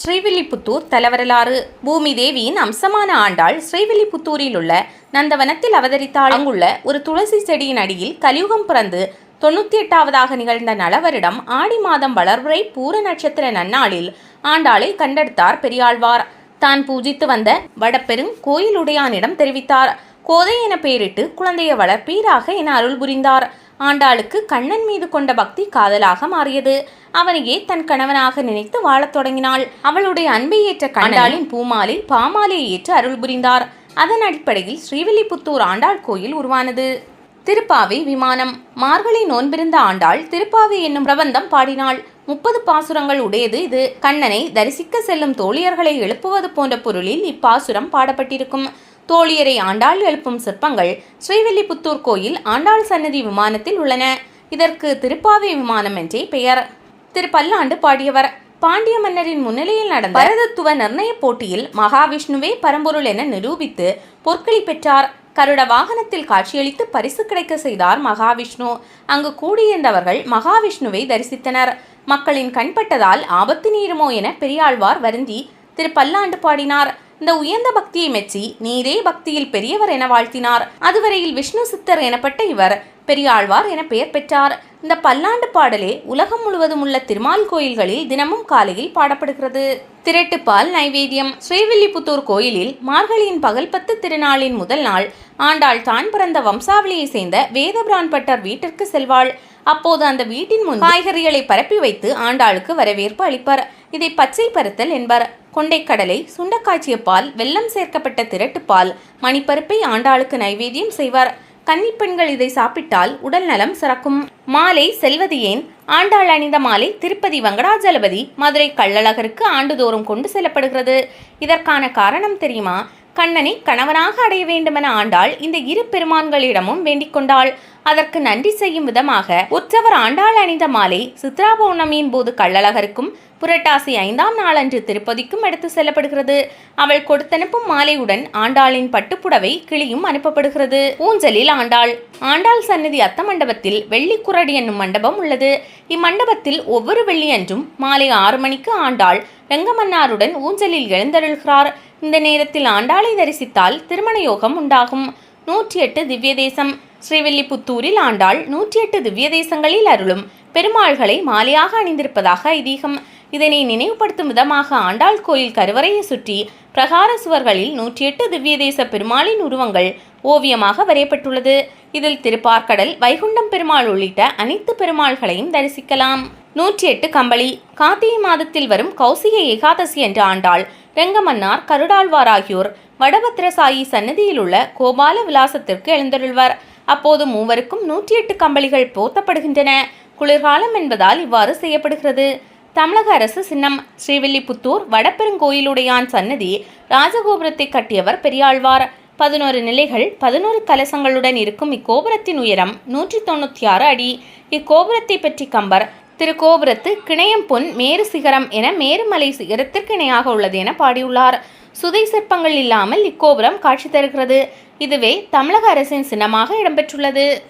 ஸ்ரீவில்லிபுத்தூர் தலவரலாறு. பூமி தேவியின் அம்சமான ஆண்டாள் ஸ்ரீவில்லிபுத்தூரில் உள்ள நந்தவனத்தில் அவதரித்தாள். அங்குள்ள ஒரு துளசி செடியின் அடியில் கலியுகம் பிறந்து தொண்ணூற்றி எட்டாவதாக நிகழ்ந்த நலவரிடம் ஆடி மாதம் வளர்வுரை பூர நட்சத்திர நன்னாளில் ஆண்டாளை கண்டெடுத்தார் பெரியாழ்வார். தான் பூஜித்து வந்த வடபெருங் கோயிலுடையானிடம் தெரிவித்தார். கோதை என பெயரிட்டு குழந்தையை வளர்ப்பீராக என அருள் புரிந்தார். ஆண்டாளுக்கு கண்ணன் மீது கொண்ட பக்தி காதலாக மாறியது. அவனையே தன் கணவனாக நினைத்து வாழத் தொடங்கினாள். அவளுடைய அன்பை ஏற்ற கண்டாளின் பூமாலில் பாமாலையை ஏற்று அருள் புரிந்தார். அதன் அடிப்படையில் ஸ்ரீவில்லிபுத்தூர் ஆண்டாள் கோயில் உருவானது. திருப்பாவை விமானம். மார்கழி நோன்பிருந்த ஆண்டாள் திருப்பாவை என்னும் பிரபந்தம் பாடினாள். முப்பது பாசுரங்கள் உடையது இது. கண்ணனை தரிசிக்க செல்லும் தோழியர்களை எழுப்புவது போன்ற பொருளில் இப்பாசுரம் பாடப்பட்டிருக்கும். தோழியரை ஆண்டாள் எழுப்பும் சிற்பங்கள் ஸ்ரீவில்லிபுத்தூர் கோயில் ஆண்டாள் சன்னதி விமானத்தில் உள்ளன. இதற்கு திருப்பாவை விமானம் என்றே பெயர். திரு பல்லாண்டு பாடியவர். பாண்டிய மன்னரின் முன்னிலையில் நடந்த பரதத்துவ நிர்ணய போட்டியில் மகாவிஷ்ணுவே பரம்பொருள் என நிரூபித்து பொற்களி பெற்றார். கருட வாகனத்தில் காட்சியளித்து பரிசு கிடைக்க செய்தார் மகாவிஷ்ணு. அங்கு கூடியிருந்தவர்கள் மகாவிஷ்ணுவை தரிசித்தனர். மக்களின் கண்பட்டதால் ஆபத்து நீருமோ என பெரியாழ்வார் வருந்தி திரு பல்லாண்டு பாடினார். இந்த உயர்ந்த பக்தியை மெச்சி நீரே பக்தியில் பெரியவர் என வாழ்த்தினார். அதுவரையில் விஷ்ணு சித்தர் எனப்பட்ட இவர் பெரியாழ்வார் என பெயர் பெற்றார். இந்த பல்லாண்டு பாடலே உலகம் முழுவதும் உள்ள திருமால் கோயில்களில் தினமும் காலையில் பாடப்படுகிறது. திரட்டுப்பால் நைவேத்தியம். ஸ்ரீவில்லிபுத்தூர் கோயிலில் மார்கழியின் பகல் பத்து திருநாளின் முதல் நாள் ஆண்டாள் தான் பிறந்த வம்சாவளியை சேர்ந்த வேதபிரான்பட்டர் வீட்டிற்கு செல்வாள். அப்போது அந்த வீட்டின் முன் காய்கறிகளை பரப்பி வைத்து ஆண்டாளுக்கு வரவேற்பு அளிப்பர். இதை பச்சை பருத்தல் என்பர். கொண்டைக்கடலை சுண்டக்காய்ச்சிய பால் வெல்லம் சேர்க்கப்பட்ட திரட்டுப்பால் மணிப்பருப்பை ஆண்டாளுக்கு நைவேத்தியம் செய்வார். கன்னிப்பெண்கள் இதை சாப்பிட்டால் உடல் நலம் சிறக்கும். மாலை செல்வது ஏன்? ஆண்டாள் அணிந்த மாலை திருப்பதி வெங்கடாஜலபதி மதுரை கள்ளழகருக்கு ஆண்டுதோறும் கொண்டு செல்லப்படுகிறது. இதற்கான காரணம் தெரியுமா? கண்ணனை கணவனாக அடைய வேண்டுமென ஆண்டாள் இந்த இரு பெருமான்களிடமும் வேண்டிக் கொண்டாள். அதற்கு நன்றி செய்யும் விதமாக உற்சவர் ஆண்டாள் அணிந்த மாலை சித்ரா பௌர்ணமியின் போது கள்ளழகருக்கும் புரட்டாசி ஐந்தாம் நாளன்று திருப்பதிக்கும் எடுத்து செல்லப்படுகிறது. அவள் கொடுத்தனுப்பும் மாலையுடன் ஆண்டாளின் பட்டுப்புடவை கிளியும் அனுப்பப்படுகிறது. ஊஞ்சலில் ஆண்டாள். ஆண்டாள் சன்னதி அத்த மண்டபத்தில் வெள்ளிக்குரடி என்னும் மண்டபம் உள்ளது. இம்மண்டபத்தில் ஒவ்வொரு வெள்ளியன்றும் மாலை ஆறு மணிக்கு ஆண்டாள் ரெங்கமன்னாருடன் ஊஞ்சலில் எழுந்தருள்கிறார். இந்த நேரத்தில் ஆண்டாளை தரிசித்தால் திருமண யோகம் உண்டாகும். நூற்றி எட்டு திவ்ய தேசம் ஸ்ரீவில்லிபுத்தூரில் ஆண்டாள் நூற்றி எட்டு திவ்ய தேசங்களில் அருளும். பெருமாள்களை மாலையாக அணிந்திருப்பதாக ஐதீகம். இதனை நினைவுபடுத்தும் விதமாக ஆண்டாள் கோயில் கருவறையை சுற்றி பிரகார சுவர்களில் நூற்றி எட்டு திவ்ய தேச பெருமாளின் உருவங்கள் ஓவியமாக வரையப்பட்டுள்ளது. இதில் திருப்பார்க்கடல் வைகுண்டம் பெருமாள் உள்ளிட்ட அனைத்து பெருமாள்களையும் தரிசிக்கலாம். நூற்றி எட்டு கம்பளி. கார்த்திகை மாதத்தில் வரும் கௌசிக ஏகாதசி என்ற ஆண்டாள் ரெங்கமன்னார் கருடாழ்வார் ஆகியோர் வடபத்திரசாயி சன்னதியில் உள்ள கோபால விலாசத்திற்கு எழுந்தருள்வர். அப்போது மூவருக்கும் நூற்றி எட்டு கம்பளிகள் போத்தப்படுகின்றன. குளிர்காலம் என்பதால் இவ்வாறு செய்யப்படுகிறது. தமிழக அரசு சின்னம். ஸ்ரீவில்லிபுத்தூர் வடபெருங்கோயிலுடையான் சன்னதி ராஜகோபுரத்தை கட்டியவர் பெரியாழ்வார். பதினோரு நிலைகள் பதினோரு கலசங்களுடன் இருக்கும் இக்கோபுரத்தின் உயரம் நூற்றி தொண்ணூற்றி ஆறு அடி. இக்கோபுரத்தை பற்றி கம்பர் திருக்கோபுரத்து கிணையம்பொன் மேரு சிகரம் என மேருமலை சிகரத்திற்கு இணையாக உள்ளது என பாடியுள்ளார். சுதை சிற்பங்கள் இல்லாமல் இக்கோபுரம் காட்சி தருகிறது. இதுவே தமிழக அரசின் சின்னமாக இடம்பெற்றுள்ளது.